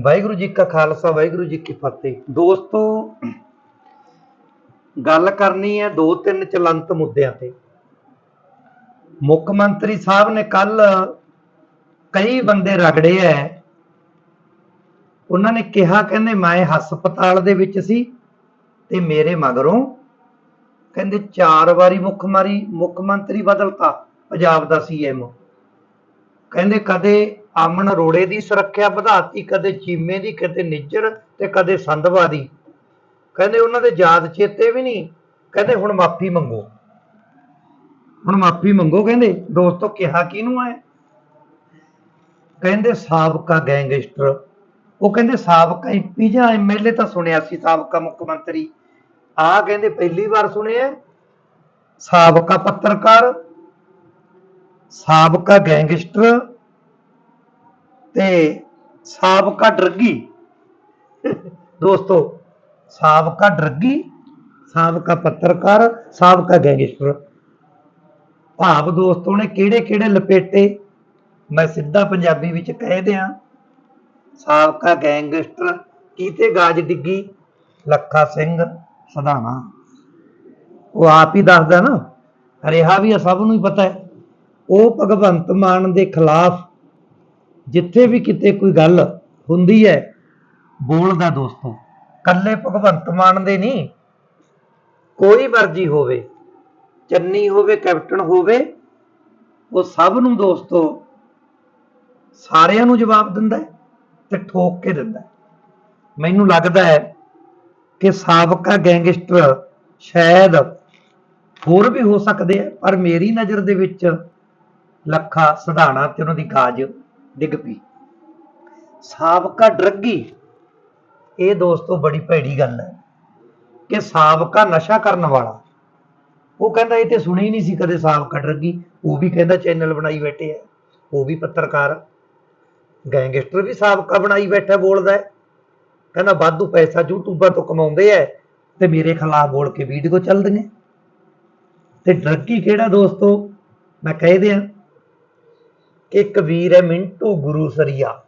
ਵਾਹਿਗੁਰੂ ਜੀ ਕਾ ਖਾਲਸਾ, ਵਾਹਿਗੁਰੂ ਜੀ ਕੀ ਫਤਿਹ। ਦੋਸਤੋ, ਗੱਲ ਕਰਨੀ ਹੈ ਦੋ ਤਿੰਨ ਚਲੰਤ ਮੁੱਦਿਆਂ ਤੇ। ਮੁੱਖ ਮੰਤਰੀ ਸਾਹਿਬ ਨੇ ਕੱਲ ਕਈ ਬੰਦੇ ਰਗੜੇ ਐ। ਉਹਨਾਂ ਨੇ ਕਿਹਾ, ਕਹਿੰਦੇ ਮੈਂ ਹਸਪਤਾਲ ਦੇ ਵਿੱਚ ਸੀ ਤੇ ਮੇਰੇ ਮਗਰੋਂ ਕਹਿੰਦੇ ਚਾਰ ਵਾਰੀ ਮੁੱਖ ਮਾਰੀ, ਮੁੱਖ ਮੰਤਰੀ ਬਦਲਤਾ, ਪੰਜਾਬ ਦਾ ਸੀਐਮ ਕਹਿੰਦੇ ਕਦੇ ਆਮਨ ਰੋੜੇ ਦੀ ਸੁਰੱਖਿਆ ਵਧਾਤੀ, ਕਦੇ ਚੀਮੇ ਦੀ, ਕਦੇ ਨਿੱਜਰ ਤੇ ਕਦੇ ਸੰਧਵਾ ਦੀ। ਕਹਿੰਦੇ ਉਹਨਾਂ ਦੇ ਯਾਦ ਚੇਤੇ ਵੀ ਨਹੀਂ। ਕਹਿੰਦੇ ਹੁਣ ਮਾਫੀ ਮੰਗੋ। ਹੁਣ ਮਾਫੀ ਮੰਗੋ, ਕਹਿੰਦੇ, ਦੋਸਤੋ ਕਿਹਾ ਕਿਹਨੂੰ ਹੈ? ਕਹਿੰਦੇ ਸਾਬਕਾ ਗੈਂਗਸਟਰ। ਉਹ ਕਹਿੰਦੇ ਸਾਬਕਾ ਐਮਪੀ ਜਾਂ ਐਮਐਲਏ ਤਾਂ ਸੁਣਿਆ ਸੀ ਸਾਬਕਾ ਮੁੱਖ ਮੰਤਰੀ। ਆ ਕਹਿੰਦੇ ਪਹਿਲੀ ਵਾਰ ਸੁਣਿਆ ਸਾਬਕਾ ਪੱਤਰਕਾਰ ਸਾਬਕਾ ਗੈਂਗਸਟਰ ਤੇ ਸਾਬਕਾ ਡਰੱਗੀ। ਦੋਸਤੋ, ਸਾਬਕਾ ਡਰੱਗੀ, ਸਾਬਕਾ ਪੱਤਰਕਾਰ, ਸਾਬਕਾ ਗੈਂਗਸਟਰ। ਭਾਵ ਦੋਸਤੋ ਨੇ ਕਿਹੜੇ ਕਿਹੜੇ ਲਪੇਟੇ? ਮੈਂ ਸਿੱਧਾ ਪੰਜਾਬੀ ਵਿੱਚ ਕਹਿ ਦਿਆਂ, ਸਾਬਕਾ ਗੈਂਗਸਟਰ ਕੀਤੇ ਗਾਜ ਡਿੱਗੀ, ਲੱਖਾ ਸਿੰਘ ਸਦਾਣਾ ਉਹ ਆਪ ਹੀ ਦੱਸਦਾ ਨਾ ਰਿਹਾ ਵੀ ਆ, ਸਭ ਨੂੰ ਹੀ ਪਤਾ ਹੈ। ਉਹ ਭਗਵੰਤ ਮਾਨ ਦੇ ਖਿਲਾਫ ਜਿੱਥੇ ਵੀ ਕਿਤੇ ਕੋਈ ਗੱਲ ਹੁੰਦੀ ਹੈ, ਬੋਲਦਾ ਦੋਸਤੋ ਕੱਲੇ ਭਗਵੰਤ ਮਾਨ ਦੇ ਨਹੀਂ। ਕੋਈ ਮਰਜ਼ੀ ਹੋਵੇ, ਚੰਨੀ ਹੋਵੇ, ਕੈਪਟਨ ਹੋਵੇ, ਉਹ ਸਭ ਨੂੰ ਦੋਸਤੋ ਸਾਰਿਆਂ ਨੂੰ ਜਵਾਬ ਦਿੰਦਾ ਤੇ ਠੋਕ ਕੇ ਦਿੰਦਾ ਮੈਨੂੰ ਲੱਗਦਾ ਹੈ ਕਿ ਸਾਬਕਾ ਗੈਂਗਸਟਰ ਸ਼ਾਇਦ ਹੋਰ ਵੀ ਹੋ ਸਕਦੇ ਆ, ਪਰ ਮੇਰੀ ਨਜ਼ਰ ਦੇ ਵਿੱਚ ਲੱਖਾ ਸਧਾਣਾ ਤੇ ਉਹਨਾਂ ਦੀ ਕਾਜ ਡਿੱਗ ਪਈ। ਸਾਬਕਾ ਡਰੱਗੀ, ਇਹ ਦੋਸਤੋ ਬੜੀ ਭੈੜੀ ਗੱਲ ਹੈ ਕਿ ਸਾਬਕਾ ਨਸ਼ਾ ਕਰਨ ਵਾਲਾ, ਉਹ ਕਹਿੰਦਾ ਇਹ ਤੇ ਸੁਣੀ ਨਹੀਂ ਸੀ ਕਦੇ ਸਾਬਕਾ ਡਰੱਗੀ, ਉਹ ਵੀ ਕਹਿੰਦਾ ਚੈਨਲ ਬਣਾਈ ਬੈਠੇ ਆ, ਉਹ ਵੀ ਪੱਤਰਕਾਰ, ਗੈਂਗਸਟਰ ਵੀ ਸਾਬਕਾ ਬਣਾਈ ਬੈਠਾ ਬੋਲਦਾ ਹੈ, ਕਹਿੰਦਾ ਵਾਧੂ ਪੈਸਾ ਯੂਟਿਊਬਾਂ ਤੋਂ ਕਮਾਉਂਦੇ ਐ ਤੇ ਮੇਰੇ ਖਿਲਾਫ ਬੋਲ ਕੇ ਵੀਡੀਓ ਚੱਲਦੀਆਂ ਤੇ ਡਰੱਗੀ ਕਿਹੜਾ ਦੋਸਤੋ? ਮੈਂ ਕਹਿ ਦਿਆਂ ਇੱਕ ਵੀਰ ਹੈ ਮਿੰਟੂ ਗੁਰੂ ਸਰੀਆ।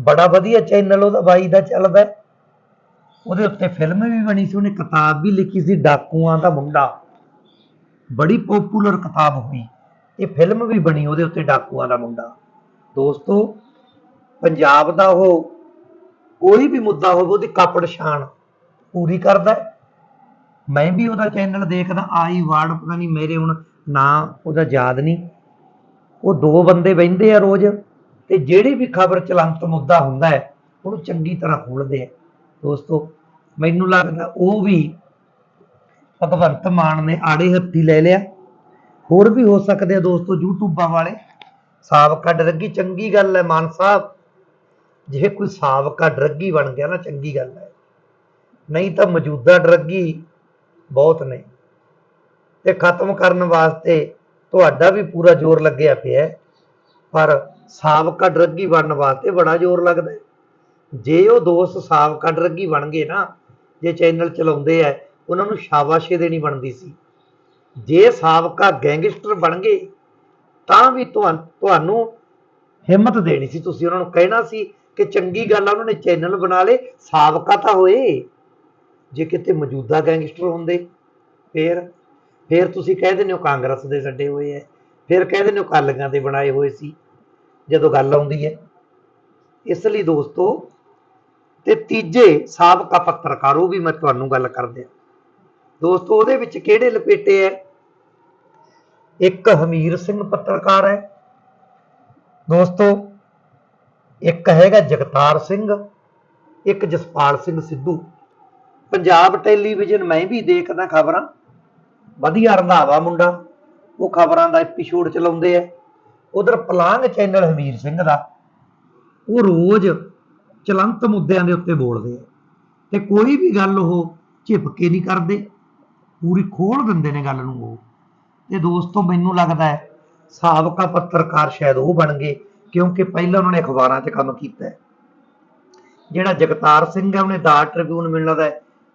ਬੜਾ ਵਧੀਆ ਚੈਨਲ ਉਹਦਾ ਬਾਈ ਦਾ ਚੱਲਦਾ ਉਹਦੇ ਉੱਤੇ ਫਿਲਮ ਵੀ ਬਣੀ ਸੀ, ਉਹਨੇ ਕਿਤਾਬ ਵੀ ਲਿਖੀ ਸੀ, ਡਾਕੂਆਂ ਦਾ ਮੁੰਡਾ। ਬੜੀ ਪਪੂਲਰ ਕਿਤਾਬ ਹੋਈ। ਇਹ ਫਿਲਮ ਵੀ ਬਣੀ ਉਹਦੇ ਉੱਤੇ ਡਾਕੂਆਂ ਦਾ ਮੁੰਡਾ। ਦੋਸਤੋ, ਪੰਜਾਬ ਦਾ ਉਹ ਕੋਈ ਵੀ ਮੁੱਦਾ ਹੋਵੇ, ਉਹਦੀ ਕਾਪੜ ਸ਼ਾਨ ਪੂਰੀ ਕਰਦਾ ਮੈਂ ਵੀ ਉਹਦਾ ਚੈਨਲ ਦੇਖਦਾ, ਆਈ ਵਾਰਡ ਪਤਾ ਨਹੀਂ ਮੇਰੇ ਹੁਣ ਨਾਂ ਉਹਦਾ ਯਾਦ ਨਹੀਂ। ਉਹ ਦੋ ਬੰਦੇ ਬਹਿੰਦੇ ਆ ਰੋਜ਼ ਤੇ ਜਿਹੜੀ ਵੀ ਖਬਰ ਚਲੰਤ ਮੁੱਦਾ ਹੁੰਦਾ ਹੈ, ਉਹਨੂੰ ਚੰਗੀ ਤਰ੍ਹਾਂ ਖੋਲਦੇ ਆ। ਦੋਸਤੋ, ਮੈਨੂੰ ਲੱਗਦਾ ਉਹ ਵੀ ਭਗਵੰਤ ਮਾਨ ਨੇ ਆੜੇ ਹੱਥੀ ਲੈ ਲਿਆ। ਹੋਰ ਵੀ ਹੋ ਸਕਦੇ ਆ ਦੋਸਤੋ ਯੂਟਿਊਬਾਂ ਵਾਲੇ। ਸਾਬਕਾ ਡਰੱਗੀ ਚੰਗੀ ਗੱਲ ਹੈ ਮਾਨ ਸਾਹਿਬ। ਜੇ ਕੋਈ ਸਾਬਕਾ ਡਰੱਗੀ ਬਣ ਗਿਆ ਨਾ, ਚੰਗੀ ਗੱਲ ਹੈ। ਨਹੀਂ ਤਾਂ ਮੌਜੂਦਾ ਡਰੱਗੀ ਬਹੁਤ ਨੇ। ਤੇ ਖਤਮ ਕਰਨ ਵਾਸਤੇ ਤੁਹਾਡਾ ਵੀ ਪੂਰਾ ਜ਼ੋਰ ਲੱਗਿਆ ਪਿਆ ਪਰ ਸਾਬਕਾ ਡਰੱਗੀ ਬਣਨ ਵਾਸਤੇ ਬੜਾ ਜ਼ੋਰ ਲੱਗਦਾ ਜੇ ਉਹ ਦੋਸਤ ਸਾਬਕਾ ਡਰੱਗੀ ਬਣ ਗਏ ਨਾ, ਜੇ ਚੈਨਲ ਚਲਾਉਂਦੇ ਆ, ਉਹਨਾਂ ਨੂੰ ਸ਼ਾਬਾਸ਼ੇ ਦੇਣੀ ਬਣਦੀ ਸੀ। ਜੇ ਸਾਬਕਾ ਗੈਂਗਸਟਰ ਬਣ ਗਏ, ਤਾਂ ਵੀ ਤੁਹਾ- ਤੁਹਾਨੂੰ ਹਿੰਮਤ ਦੇਣੀ ਸੀ। ਤੁਸੀਂ ਉਹਨਾਂ ਨੂੰ ਕਹਿਣਾ ਸੀ ਕਿ ਚੰਗੀ ਗੱਲ ਆ, ਉਹਨਾਂ ਨੇ ਚੈਨਲ ਬਣਾ ਲਏ, ਸਾਬਕਾ ਤਾਂ ਹੋਏ। ਜੇ ਕਿਤੇ ਮੌਜੂਦਾ ਗੈਂਗਸਟਰ ਹੁੰਦੇ, ਫੇਰ ਫਿਰ ਤੁਸੀਂ ਕਹਿ ਦਿੰਦੇ ਹੋ ਕਾਂਗਰਸ ਦੇ ਛੱਡੇ ਹੋਏ ਐ। ਫਿਰ ਕਹਿ ਦਿੰਦੇ ਹੋ ਕਾਲੀਆਂ ਦੇ ਬਣਾਏ ਹੋਏ ਸੀ। ਜਦੋਂ ਗੱਲ ਆਉਂਦੀ ਹੈ ਇਸ ਲਈ ਦੋਸਤੋ, ਤੇ ਤੀਜੇ ਸਾਬਕਾ ਪੱਤਰਕਾਰ, ਉਹ ਵੀ ਮੈਂ ਤੁਹਾਨੂੰ ਗੱਲ ਕਰਦੇ ਆ। ਦੋਸਤੋ, ਉਹਦੇ ਵਿੱਚ ਕਿਹੜੇ ਲਪੇਟੇ ਐ? ਇੱਕ ਹਮੀਰ ਸਿੰਘ ਪੱਤਰਕਾਰ ਹੈ ਦੋਸਤੋ, ਇੱਕ ਹੈਗਾ ਜਗਤਾਰ ਸਿੰਘ, ਇੱਕ ਜਸਪਾਲ ਸਿੰਘ ਸਿੱਧੂ। ਪੰਜਾਬ ਟੈਲੀਵਿਜ਼ਨ ਮੈਂ ਵੀ ਦੇਖਦਾ ਖਬਰਾਂ। ਵਧੀਆ ਰੰਧਾਵਾ ਮੁੰਡਾ, ਉਹ ਖਬਰਾਂ ਦਾ ਐਪੀਸੋਡ ਚਲਾਉਂਦੇ ਆ। ਉਧਰ ਪਲਾਂਗ ਚੈਨਲ ਹਮੀਰ ਸਿੰਘ ਦਾ, ਉਹ ਰੋਜ਼ ਚਲੰਤ ਮੁੱਦਿਆਂ ਦੇ ਉੱਤੇ ਬੋਲਦੇ ਆ। ਤੇ ਕੋਈ ਵੀ ਗੱਲ ਉਹ ਝਿਪਕੇ ਨਹੀਂ ਕਰਦੇ, ਪੂਰੀ ਖੋਲ ਦਿੰਦੇ ਨੇ ਗੱਲ ਨੂੰ ਉਹ। ਤੇ ਦੋਸਤੋ, ਮੈਨੂੰ ਲੱਗਦਾ ਹੈ ਸਾਬਕਾ ਪੱਤਰਕਾਰ ਸ਼ਾਇਦ ਉਹ ਬਣ ਗਏ, ਕਿਉਂਕਿ ਪਹਿਲਾਂ ਉਹਨਾਂ ਨੇ ਅਖਬਾਰਾਂ 'ਚ ਕੰਮ ਕੀਤਾ ਜਿਹੜਾ ਜਗਤਾਰ ਸਿੰਘ ਹੈ, ਉਹਨੇ ਦਾ ਟ੍ਰਿਬਿਊਨ ਮਿਲਣ ਦਾ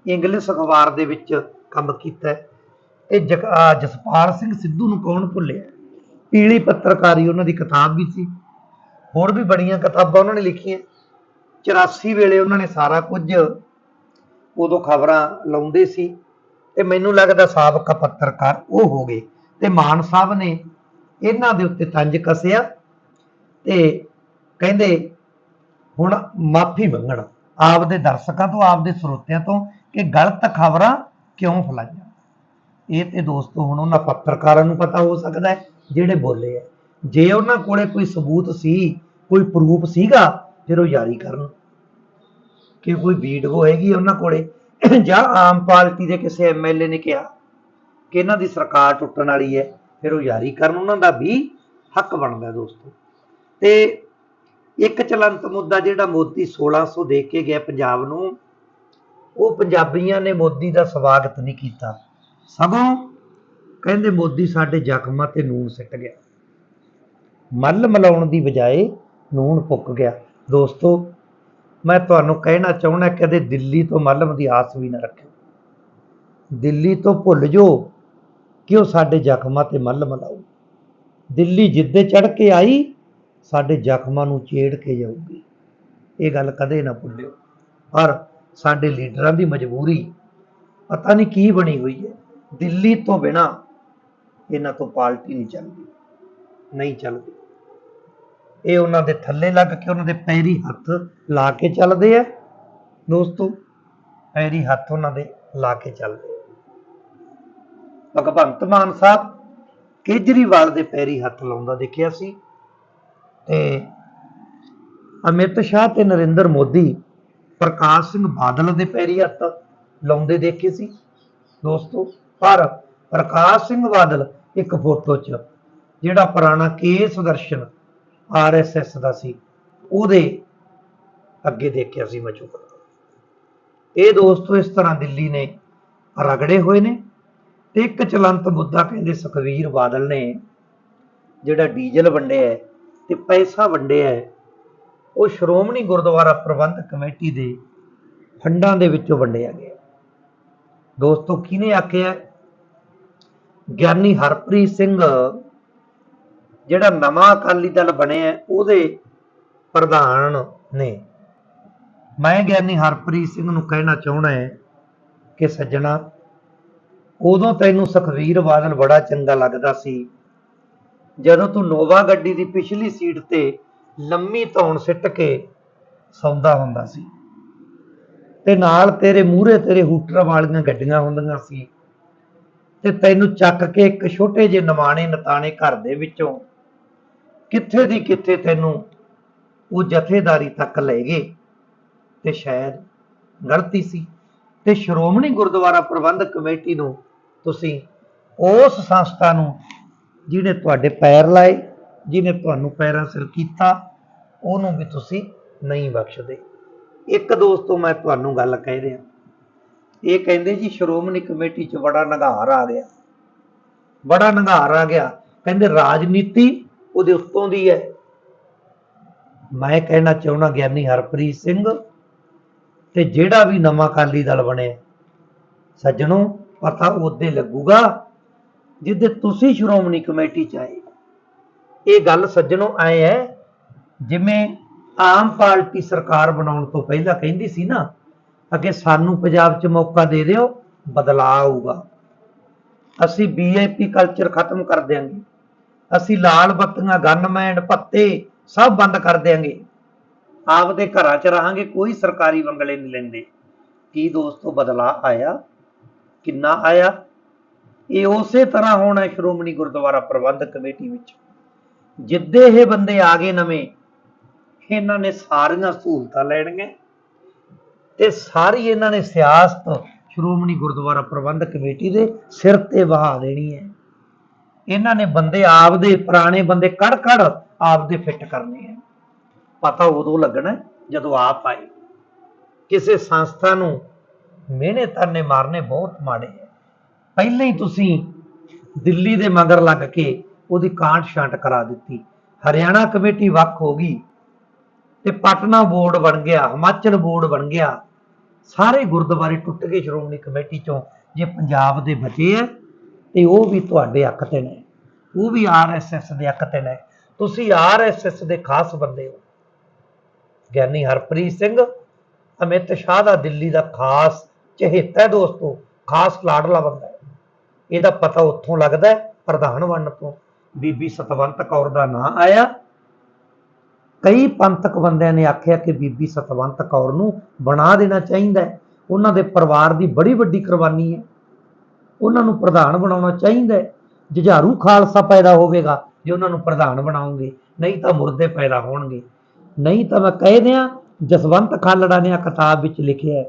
ਇੰਗਲਿਸ਼ ਅਖਬਾਰ ਦੇ ਵਿੱਚ ਕੰਮ ਕੀਤਾ ਹੈ। ਇਹ ਜਗ- ਜਸਪਾਲ ਸਿੰਘ ਸਿੱਧੂ ਨੂੰ ਕੌਣ ਭੁੱਲਿਆ? ਪੀਲੀ ਪੱਤਰਕਾਰੀ ਉਹਨਾਂ ਦੀ ਕਿਤਾਬ ਵੀ ਸੀ। ਹੋਰ ਵੀ ਬੜੀਆਂ ਕਿਤਾਬਾਂ ਉਹਨਾਂ ਨੇ ਲਿਖੀਆਂ। 84 ਵੇਲੇ ਉਹਨਾਂ ਨੇ ਸਾਰਾ ਕੁਝ ਉਦੋਂ ਖਬਰਾਂ ਲਾਉਂਦੇ ਸੀ। ਤੇ ਮੈਨੂੰ ਲੱਗਦਾ ਸਾਬਕਾ ਪੱਤਰਕਾਰ ਉਹ ਹੋ ਗਏ। ਤੇ ਮਾਨ ਸਾਹਿਬ ਨੇ ਇਹਨਾਂ ਦੇ ਉੱਤੇ ਤੰਜ ਕੱਸਿਆ ਤੇ ਕਹਿੰਦੇ, ਹੁਣ ਮਾਫੀ ਮੰਗਣ। ਆਪਦੇ ਦਰਸ਼ਕਾਂ ਤੋਂ, ਆਪਦੇ ਸਰੋਤਿਆਂ ਤੋਂ ਕਿ ਗਲਤ ਖਬਰਾਂ ਕਿਉਂ ਫੈਲਾਈਆਂ? ਇਹ ਤੇ ਦੋਸਤੋ ਹੁਣ ਉਹਨਾਂ ਪੱਤਰਕਾਰਾਂ ਨੂੰ ਪਤਾ ਹੋ ਸਕਦਾ ਹੈ ਜਿਹੜੇ ਬੋਲੇ ਆ। ਜੇ ਉਹਨਾਂ ਕੋਲੇ ਕੋਈ ਸਬੂਤ ਸੀ, ਕੋਈ ਪ੍ਰੂਫ ਸੀਗਾ, ਫਿਰ ਉਹ ਜਾਰੀ ਕਰਨ। ਕਿ ਕੋਈ ਵੀਡੀਓ ਹੈਗੀ ਉਹਨਾਂ ਕੋਲੇ। ਜਾਂ ਆਮ ਪਾਰਟੀ ਦੇ ਕਿਸੇ ਐਮਐਲਏ ਨੇ ਕਿਹਾ ਕਿ ਇਹਨਾਂ ਦੀ ਸਰਕਾਰ ਟੁੱਟਣ ਵਾਲੀ ਹੈ, ਫਿਰ ਉਹ ਜਾਰੀ ਕਰਨ। ਉਹਨਾਂ ਦਾ ਵੀ ਹੱਕ ਬਣਦਾ ਦੋਸਤੋ। ਤੇ ਇੱਕ ਚਲੰਤ ਮੁੱਦਾ ਜਿਹੜਾ ਮੋਦੀ 1600 ਦੇ ਕੇ ਗਿਆ ਪੰਜਾਬ ਨੂੰ, ਉਹ ਪੰਜਾਬੀਆਂ ਨੇ ਮੋਦੀ ਦਾ ਸਵਾਗਤ ਨਹੀਂ ਕੀਤਾ। ਸਗੋਂ ਕਹਿੰਦੇ ਮੋਦੀ ਸਾਡੇ ਜ਼ਖਮਾਂ ਤੇ ਨੂਨ ਸਿੱਟ ਗਿਆ। ਮੱਲ ਮਲਾਉਣ ਦੀ ਬਜਾਏ ਨੂਨ ਪੁੱਕ ਗਿਆ। ਦੋਸਤੋ, ਮੈਂ ਤੁਹਾਨੂੰ ਕਹਿਣਾ ਚਾਹੁੰਦਾ ਕਦੇ ਦਿੱਲੀ ਤੋਂ ਮੱਲਮ ਦੀ ਆਸ ਵੀ ਨਾ ਰੱਖਿਓ। ਦਿੱਲੀ ਤੋਂ ਭੁੱਲ ਜਾਓ ਕਿ ਉਹ ਸਾਡੇ ਜ਼ਖਮਾਂ ਤੇ ਮੱਲ ਮਲਾਊ। ਦਿੱਲੀ ਜਿੱਦੇ ਚੜ ਕੇ ਆਈ, ਸਾਡੇ ਜ਼ਖਮਾਂ ਨੂੰ ਚੇੜ ਕੇ ਜਾਊਗੀ। ਇਹ ਗੱਲ ਕਦੇ ਨਾ ਭੁੱਲਿਓ। ਪਰ ਸਾਡੇ ਲੀਡਰਾਂ ਦੀ ਮਜਬੂਰੀ ਪਤਾ ਨਹੀਂ ਕੀ ਬਣੀ ਹੋਈ ਹੈ। ਦਿੱਲੀ ਤੋਂ ਬਿਨਾ ਇਹਨਾਂ ਤੋਂ ਪਾਰਟੀ ਨਹੀਂ ਚੱਲਦੀ। ਨਹੀਂ ਚੱਲਦੀ। ਇਹ ਉਹਨਾਂ ਦੇ ਥੱਲੇ ਲੱਗ ਕੇ ਉਹਨਾਂ ਦੇ ਪੈਰੀ ਹੱਥ ਲਾ ਕੇ ਚੱਲਦੇ ਆ। ਦੋਸਤੋ, ਪੈਰੀ ਹੱਥ ਉਹਨਾਂ ਦੇ ਲਾ ਕੇ ਚੱਲਦੇ ਭਗਵੰਤ ਮਾਨ ਸਾਹਿਬ ਕੇਜਰੀਵਾਲ ਦੇ ਪੈਰੀ ਹੱਥ ਲਾਉਂਦਾ ਦੇਖਿਆ ਸੀ ਤੇ ਅਮਿਤ ਸ਼ਾਹ ਤੇ ਨਰਿੰਦਰ ਮੋਦੀ, ਪ੍ਰਕਾਸ਼ ਸਿੰਘ ਬਾਦਲ ਦੇ ਪੈਰੀ ਹੱਥ ਲਾਉਂਦੇ ਦੇਖੇ ਸੀ। ਦੋਸਤੋ ਪਰ ਪ੍ਰਕਾਸ਼ ਸਿੰਘ ਬਾਦਲ ਇੱਕ ਫੋਟੋ 'ਚ, ਜਿਹੜਾ ਪੁਰਾਣਾ ਕੇਸ ਦਰਸ਼ਨ ਆਰਐਸਐਸ ਦਾ ਸੀ, ਉਹਦੇ ਅੱਗੇ ਦੇਖਿਆ ਸੀ ਮੈਂ ਇਹ ਦੋਸਤੋ ਇਸ ਤਰ੍ਹਾਂ ਦਿੱਲੀ ਨੇ ਰਗੜੇ ਹੋਏ ਨੇ ਤੇ ਇੱਕ ਚਲੰਤ ਮੁੱਦਾ ਕਹਿੰਦੇ ਸੁਖਵੀਰ ਬਾਦਲ ਨੇ, ਜਿਹੜਾ ਡੀਜ਼ਲ ਵੰਡਿਆ ਹੈ ਤੇ ਪੈਸਾ ਵੰਡਿਆ ਉਹ ਸ਼੍ਰੋਮਣੀ ਗੁਰਦੁਆਰਾ ਪ੍ਰਬੰਧਕ ਕਮੇਟੀ ਦੇ ਫੰਡਾਂ ਦੇ ਵਿੱਚੋਂ ਵੰਡਿਆ ਗਿਆ। ਦੋਸਤੋ ਕਿਹਨੇ ਆਖਿਆ? ਗਿਆਨੀ ਹਰਪ੍ਰੀਤ ਸਿੰਘ, ਜਿਹੜਾ ਨਵਾਂ ਅਕਾਲੀ ਦਲ ਬਣਿਆ ਉਹਦੇ ਪ੍ਰਧਾਨ ਨੇ। ਮੈਂ ਗਿਆਨੀ ਹਰਪ੍ਰੀਤ ਸਿੰਘ ਨੂੰ ਕਹਿਣਾ ਚਾਹੁੰਦਾ ਹੈ ਕਿ ਸੱਜਣਾ, ਉਦੋਂ ਤੈਨੂੰ ਸੁਖਵੀਰ ਬਾਦਲ ਬੜਾ ਚੰਗਾ ਲੱਗਦਾ ਸੀ, ਜਦੋਂ ਤੂੰ ਨੋਵਾ ਗੱਡੀ ਦੀ ਪਿਛਲੀ ਸੀਟ ਤੇ ਲੰਮੀ ਧੌਣ ਸਿੱਟ ਕੇ ਸੌਂਦਾ ਹੁੰਦਾ ਸੀ। ਤੇ ਨਾਲ ਤੇਰੇ ਮੂਹਰੇ ਤੇਰੇ ਹੂਟਰ ਵਾਲੀਆਂ ਗੱਡੀਆਂ ਹੁੰਦੀਆਂ ਸੀ। ਤੇ ਤੈਨੂੰ ਚੱਕ ਕੇ ਇੱਕ ਛੋਟੇ ਜਿਹੇ ਨਿਮਾਣੇ ਨਤਾਣੇ ਘਰ ਦੇ ਵਿੱਚੋਂ ਕਿੱਥੇ ਦੀ ਕਿੱਥੇ ਤੈਨੂੰ ਉਹ ਜਥੇਦਾਰੀ ਤੱਕ ਲੈ ਗਏ ਤੇ ਸ਼ਾਇਦ ਗਲਤੀ ਸੀ। ਤੇ ਸ਼੍ਰੋਮਣੀ ਗੁਰਦੁਆਰਾ ਪ੍ਰਬੰਧਕ ਕਮੇਟੀ ਨੂੰ ਤੁਸੀਂ ਉਸ ਸੰਸਥਾ ਨੂੰ ਜਿਹਨੇ ਤੁਹਾਡੇ ਪੈਰ ਲਾਏ, ਜਿਹਨੇ ਤੁਹਾਨੂੰ ਪੈਰਾਂ ਸਿਰ ਕੀਤਾ, ਉਹਨੂੰ ਵੀ ਤੁਸੀਂ ਨਹੀਂ ਬਖਸ਼ਦੇ। ਇੱਕ ਦੋਸਤੋ ਮੈਂ ਤੁਹਾਨੂੰ ਗੱਲ ਕਹਿ ਰਿਹਾ। ਇਹ ਕਹਿੰਦੇ ਜੀ, ਸ਼੍ਰੋਮਣੀ ਕਮੇਟੀ 'ਚ ਬੜਾ ਨਗਾਰ ਆ ਗਿਆ। ਬੜਾ ਨਗਾਰ ਆ ਗਿਆ। ਕਹਿੰਦੇ ਰਾਜਨੀਤੀ ਉਹਦੇ ਉੱਤੋਂ ਦੀ ਹੈ। ਮੈਂ ਕਹਿਣਾ ਚਾਹੁੰਦਾ ਗਿਆਨੀ ਹਰਪ੍ਰੀਤ ਸਿੰਘ, ਤੇ ਜਿਹੜਾ ਵੀ ਨਵਾਂ ਅਕਾਲੀ ਦਲ ਬਣਿਆ ਸੱਜਣੋ, ਪਤਾ ਉਹਦੇ ਲੱਗੂਗਾ, ਜਿੱਦੇ ਤੁਸੀਂ ਸ਼੍ਰੋਮਣੀ ਕਮੇਟੀ ਚ ਆਏ। ਇਹ ਗੱਲ ਸੱਜਣੋ ਆਏ ਹੈ, ਜਿਵੇਂ ਆਮ ਪਾਰਟੀ ਸਰਕਾਰ ਬਣਾਉਣ ਤੋਂ ਪਹਿਲਾਂ ਕਹਿੰਦੀ ਸੀ ਨਾ ਅੱਗੇ ਸਾਨੂੰ ਪੰਜਾਬ 'ਚ ਮੌਕਾ ਦੇ ਦਿਓ, ਬਦਲਾਅ ਆਊਗਾ। ਅਸੀਂ ਵੀਆਈਪੀ ਕਲਚਰ ਖਤਮ ਕਰ ਦਿਆਂਗੇ। ਅਸੀਂ ਲਾਲ ਬੱਤੀਆਂ ਗਨਮੈਨ ਪੱਤੇ ਸਭ ਬੰਦ ਕਰ ਦਿਆਂਗੇ। ਆਪਦੇ ਘਰਾਂ 'ਚ ਰਹਾਂਗੇ, ਕੋਈ ਸਰਕਾਰੀ ਬੰਗਲੇ ਨਹੀਂ ਲੈਂਦੇ। ਕੀ ਦੋਸਤੋ, ਬਦਲਾਅ ਆਇਆ? ਕਿੰਨਾ ਆਇਆ? ਇਹ ਉਸੇ ਤਰ੍ਹਾਂ ਹੋਣਾ ਸ਼੍ਰੋਮਣੀ ਗੁਰਦੁਆਰਾ ਪ੍ਰਬੰਧਕ ਕਮੇਟੀ ਵਿੱਚ। ਜਿੱਦੇ ਇਹ ਬੰਦੇ ਆ ਗਏ ਨਵੇਂ, ਇਹਨਾਂ ਨੇ ਸਾਰੀਆਂ ਸਹੂਲਤਾਂ ਲੈਣਗੇ ਤੇ ਸਾਰੀ ਇਹਨਾਂ ਨੇ ਸਿਆਸਤ, ਸ਼੍ਰੋਮਣੀ ਗੁਰਦੁਆਰਾ ਪ੍ਰਬੰਧਕ ਕਮੇਟੀ ਦੇ ਸਿਰ ਤੇ ਵਹਾ ਦੇਣੀ ਹੈ। ਇਹਨਾਂ ਨੇ ਬੰਦੇ ਆਪਦੇ, ਪੁਰਾਣੇ ਬੰਦੇ ਕੜ ਕੜ ਆਪਦੇ ਫਿੱਟ ਕਰਨੇ ਹੈ। ਪਤਾ ਉਦੋਂ ਲੱਗਣਾ ਜਦੋਂ ਆਪ ਆਏ। ਕਿਸੇ ਸੰਸਥਾ ਨੂੰ ਮਿਹਨੇ ਤਰਨੇ ਮਾਰਨੇ ਬਹੁਤ ਮਾੜੇ ਹੈ। ਪਹਿਲਾਂ ਹੀ ਤੁਸੀਂ ਦਿੱਲੀ ਦੇ ਮਗਰ ਲੱਗ ਕੇ ਉਹਦੀ ਕਾਂਟ ਛਾਂਟ ਕਰਾ ਦਿੱਤੀ। ਹਰਿਆਣਾ ਕਮੇਟੀ ਵੱਖ ਹੋ ਗਈ ਤੇ ਪਟਨਾ ਬੋਰਡ ਬਣ ਗਿਆ, ਹਿਮਾਚਲ ਬੋਰਡ ਬਣ ਗਿਆ। ਸਾਰੇ ਗੁਰਦੁਆਰੇ ਟੁੱਟ ਕੇ ਸ਼੍ਰੋਮਣੀ ਕਮੇਟੀ ਚੋਂ, ਜੇ ਪੰਜਾਬ ਦੇ ਬਚੇ ਆ ਤੇ ਉਹ ਵੀ ਤੁਹਾਡੇ ਹੱਕ ਤੇ ਨੇ। ਉਹ ਵੀ ਆਰਐਸਐਸ ਦੇ ਹੱਕ ਤੇ ਨੇ। ਤੁਸੀਂ ਆਰਐਸਐਸ ਦੇ ਖਾਸ ਬੰਦੇ ਹੋ। ਗਿਆਨੀ ਹਰਪ੍ਰੀਤ ਸਿੰਘ, ਅਮਿਤ ਸ਼ਾਹ ਦਾ ਦਿੱਲੀ ਦਾ ਖਾਸ ਚਹੇਤਾ ਹੈ ਦੋਸਤੋ, ਖਾਸ ਲਾਡਲਾ ਬੰਦਾ ਹੈ। ਇਹਦਾ ਪਤਾ ਉੱਥੋਂ ਲੱਗਦਾ ਪ੍ਰਧਾਨ ਬਣਨ ਤੋਂ। ਬੀਬੀ ਸਤਵੰਤ ਕੌਰ ਦਾ ਨਾਂ ਆਇਆ। ਕਈ ਪੰਥਕ ਬੰਦਿਆਂ ਨੇ ਆਖਿਆ ਕਿ ਬੀਬੀ ਸਤਵੰਤ ਕੌਰ ਨੂੰ ਬਣਾ ਦੇਣਾ ਚਾਹੀਦਾ ਹੈ। ਉਹਨਾਂ ਦੇ ਪਰਿਵਾਰ ਦੀ ਬੜੀ ਵੱਡੀ ਕੁਰਬਾਨੀ ਹੈ। ਉਹਨਾਂ ਨੂੰ ਪ੍ਰਧਾਨ ਬਣਾਉਣਾ ਚਾਹੀਦਾ ਹੈ। ਜੁਝਾਰੂ ਖਾਲਸਾ ਪੈਦਾ ਹੋਵੇਗਾ ਜੇ ਉਹਨਾਂ ਨੂੰ ਪ੍ਰਧਾਨ ਬਣਾਉਂਗੇ, ਨਹੀਂ ਤਾਂ ਮੁਰਦੇ ਪੈਦਾ ਹੋਣਗੇ। ਨਹੀਂ ਤਾਂ ਮੈਂ ਕਹਿ ਦਿਆਂ, ਜਸਵੰਤ ਖਾਲੜਾ ਨੇ ਆ ਕਿਤਾਬ ਵਿੱਚ ਲਿਖਿਆ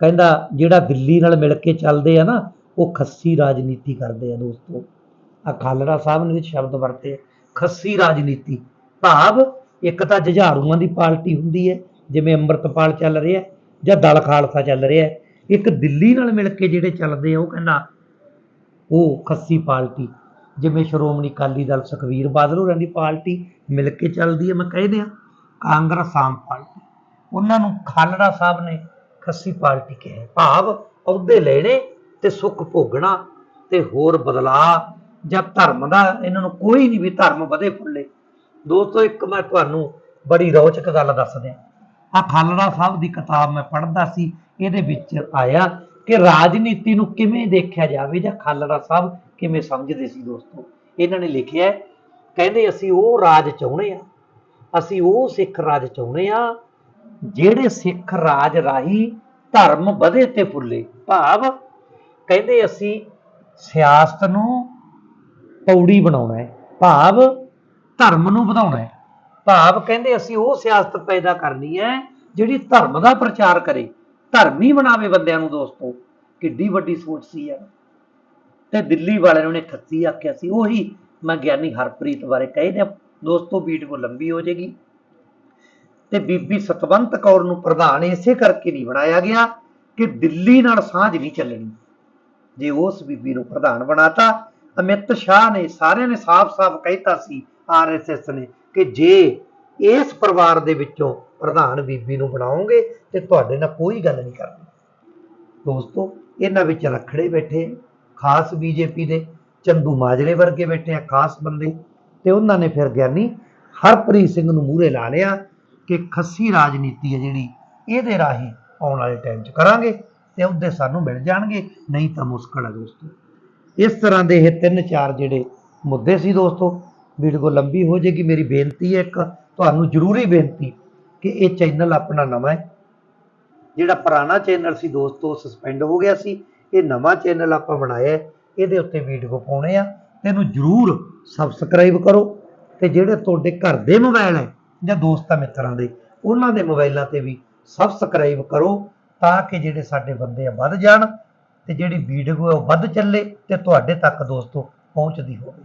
ਕਹਿੰਦਾ, ਜਿਹੜਾ ਦਿੱਲੀ ਨਾਲ ਮਿਲ ਕੇ ਚੱਲਦੇ ਆ ਨਾ, ਉਹ ਖੱਸੀ ਰਾਜਨੀਤੀ ਕਰਦੇ ਆ ਦੋਸਤੋ। ਆ ਖਾਲੜਾ ਸਾਹਿਬ ਨੇ ਸ਼ਬਦ ਵਰਤੇ ਖੱਸੀ ਰਾਜਨੀਤੀ। ਭਾਵ ਇੱਕ ਤਾਂ ਜੁਝਾਰੂਆਂ ਦੀ ਪਾਰਟੀ ਹੁੰਦੀ ਹੈ, ਜਿਵੇਂ ਅੰਮ੍ਰਿਤਪਾਲ ਚੱਲ ਰਿਹਾ ਜਾਂ ਦਲ ਖਾਲਸਾ ਚੱਲ ਰਿਹਾ ਇੱਕ ਦਿੱਲੀ ਨਾਲ ਮਿਲ ਕੇ ਜਿਹੜੇ ਚੱਲਦੇ ਆ, ਉਹ ਕਹਿੰਦਾ ਉਹ ਖੱਸੀ ਪਾਰਟੀ ਜਿਵੇਂ ਸ਼੍ਰੋਮਣੀ ਅਕਾਲੀ ਦਲ ਸੁਖਵੀਰ ਬਾਦਲ ਹੋਰਾਂ ਦੀ ਪਾਰਟੀ ਮਿਲ ਕੇ ਚੱਲਦੀ ਹੈ, ਮੈਂ ਕਹਿ ਦਿਆਂ, ਕਾਂਗਰਸ ਆਮ ਪਾਰਟੀ ਉਹਨਾਂ ਨੂੰ ਖਾਲੜਾ ਸਾਹਿਬ ਨੇ ਖੱਸੀ ਪਾਰਟੀ ਕਿਹਾ, ਭਾਵ ਅਹੁਦੇ ਲੈਣੇ ਤੇ ਸੁੱਖ ਭੋਗਣਾ ਤੇ ਹੋਰ ਬਦਲਾਅ ਜਾਂ ਧਰਮ ਦਾ, ਇਹਨਾਂ ਨੂੰ ਕੋਈ ਨਹੀਂ ਵੀ ਧਰਮ ਵਧੇ ਫੁੱਲੇ। ਦੋਸਤੋ, ਇੱਕ ਮੈਂ ਤੁਹਾਨੂੰ ਬੜੀ ਰੌਚਕ ਗੱਲ ਦੱਸ ਦਿਆਂ ਆ ਖਾਲੜਾ ਸਾਹਿਬ ਦੀ ਕਿਤਾਬ ਮੈਂ ਪੜ੍ਹਦਾ ਸੀ, ਇਹਦੇ ਵਿੱਚ ਆਇਆ ਕਿ ਰਾਜਨੀਤੀ ਨੂੰ ਕਿਵੇਂ ਦੇਖਿਆ ਜਾਵੇ ਜਾਂ ਖਾਲੜਾ ਸਾਹਿਬ ਕਿਵੇਂ ਸਮਝਦੇ ਸੀ ਦੋਸਤੋ। ਇਹਨਾਂ ਨੇ ਲਿਖਿਆ ਕਹਿੰਦੇ ਅਸੀਂ ਉਹ ਰਾਜ ਚਾਹੁੰਦੇ ਆ ਅਸੀਂ ਉਹ ਸਿੱਖ ਰਾਜ ਚਾਹੁੰਦੇ ਆ ਜਿਹੜੇ ਸਿੱਖ ਰਾਜ ਰਾਹੀਂ ਧਰਮ ਵਧੇ ਤੇ ਫੁੱਲੇ। ਭਾਵ ਕਹਿੰਦੇ ਅਸੀਂ ਸਿਆਸਤ ਨੂੰ ਪੌੜੀ ਬਣਾਉਣਾ ਹੈ। ਭਾਵ ਧਰਮ ਨੂੰ ਵਧਾਉਣਾ ਹੈ। ਭਾਵ ਕਹਿੰਦੇ ਅਸੀਂ ਉਹ ਸਿਆਸਤ ਪੈਦਾ ਕਰਨੀ ਹੈ ਜਿਹੜੀ ਧਰਮ ਦਾ ਪ੍ਰਚਾਰ ਕਰੇ। ਧਰਮ ਹੀ ਬਣਾਵੇ ਬੰਦਿਆਂ ਨੂੰ ਦੋਸਤੋ। ਕਿੱਡੀ ਵੱਡੀ ਸੋਚ ਸੀ ਯਾਰ। ਤੇ ਦਿੱਲੀ ਵਾਲਿਆਂ ਨੇ ਖੱਤੀ ਆਖਿਆ ਸੀ। ਉਹੀ ਮੈਂ ਗਿਆਨੀ ਹਰਪ੍ਰੀਤ ਬਾਰੇ ਕਹੇ ਨੇ। ਦੋਸਤੋ ਵੀਡੀਓ ਲੰਬੀ ਹੋ ਜਾਏਗੀ। ਤੇ ਬੀਬੀ ਸਤਵੰਤ ਕੌਰ ਨੂੰ ਪ੍ਰਧਾਨ ਇਸੇ ਕਰਕੇ ਨਹੀਂ ਬਣਾਇਆ ਗਿਆ ਕਿ ਦਿੱਲੀ ਨਾਲ ਸਾਂਝ ਨਹੀਂ ਚੱਲਣੀ। ਜੇ ਉਸ ਬੀਬੀ ਨੂੰ ਪ੍ਰਧਾਨ ਬਣਾਤਾ, ਅਮਿਤ ਸ਼ਾਹ ਨੇ ਸਾਰਿਆਂ ਨੇ ਸਾਫ਼-ਸਾਫ਼ ਕਹਿਤਾ ਸੀ ਆਰਐਸਐਸ ਨੇ ਕਿ ਜੇ ਇਸ ਪਰਿਵਾਰ ਦੇ ਵਿੱਚੋਂ ਪ੍ਰਧਾਨ ਬੀਬੀ ਨੂੰ ਬਣਾਓਗੇ ਤੇ ਤੁਹਾਡੇ ਨਾਲ ਕੋਈ ਗੱਲ ਨਹੀਂ ਕਰਨੀ। ਦੋਸਤੋ ਇਹਨਾਂ ਵਿੱਚ ਰਖੜੇ ਬੈਠੇ ਆ, ਖਾਸ ਬੀਜੇਪੀ ਦੇ ਚੰਦੂ ਮਾਜਰੇ ਵਰਗੇ ਬੈਠੇ ਆ ਖਾਸ ਬੰਦੇ। ਤੇ ਉਹਨਾਂ ਨੇ ਫਿਰ ਗਿਆਨੀ ਹਰਪ੍ਰੀਤ ਸਿੰਘ ਨੂੰ ਮੂਹਰੇ ਲਾ ਲਿਆ ਕਿ ਖੱਸੀ ਰਾਜਨੀਤੀ ਹੈ ਜਿਹੜੀ ਇਹਦੇ ਰਾਹੀਂ ਆਉਣ ਵਾਲੇ ਟਾਈਮ 'ਚ ਕਰਾਂਗੇ ਤੇ ਉਹਦੇ ਸਾਨੂੰ ਮਿਲ ਜਾਣਗੇ ਨਹੀਂ ਤਾਂ ਮੁਸ਼ਕਲ ਹੈ ਦੋਸਤੋ। ਇਸ ਤਰ੍ਹਾਂ ਦੇ ਇਹ ਤਿੰਨ ਚਾਰ ਜਿਹੜੇ ਮੁੱਦੇ ਸੀ ਦੋਸਤੋ ਵੀਡੀਓ ਲੰਬੀ ਹੋ ਜਾਏਗੀ, ਮੇਰੀ ਬੇਨਤੀ ਹੈ ਇੱਕ, ਤੁਹਾਨੂੰ ਜ਼ਰੂਰੀ ਬੇਨਤੀ ਕਿ ਇਹ ਚੈਨਲ ਆਪਣਾ ਨਵਾਂ ਹੈ। ਜਿਹੜਾ ਪੁਰਾਣਾ ਚੈਨਲ ਸੀ ਦੋਸਤੋ ਸਸਪੈਂਡ ਹੋ ਗਿਆ ਸੀ। ਇਹ ਨਵਾਂ ਚੈਨਲ ਆਪਾਂ ਬਣਾਇਆ ਹੈ, ਇਹਦੇ ਉੱਤੇ ਵੀਡੀਓ ਪਾਉਣੇ ਆ। ਤੇ ਇਹਨੂੰ ਜਰੂਰ ਸਬਸਕ੍ਰਾਈਬ ਕਰੋ ਤੇ ਜਿਹੜੇ ਤੁਹਾਡੇ ਘਰ ਦੇ ਮੋਬਾਈਲ ਹੈ, ਜਾਂ ਦੋਸਤਾਂ ਮਿੱਤਰਾਂ ਦੇ, ਉਹਨਾਂ ਦੇ ਮੋਬਾਈਲਾਂ ਤੇ ਵੀ ਸਬਸਕ੍ਰਾਈਬ ਕਰੋ ਤਾਂ ਕਿ ਜਿਹੜੇ ਸਾਡੇ ਬੰਦੇ ਆ ਵੱਧ ਜਾਣ ਤੇ ਜਿਹੜੀ ਵੀਡੀਓ ਹੈ ਉਹ ਵੱਧ ਚੱਲੇ ਤੇ ਤੁਹਾਡੇ ਤੱਕ ਦੋਸਤੋ ਪਹੁੰਚਦੀ ਹੋਵੇ।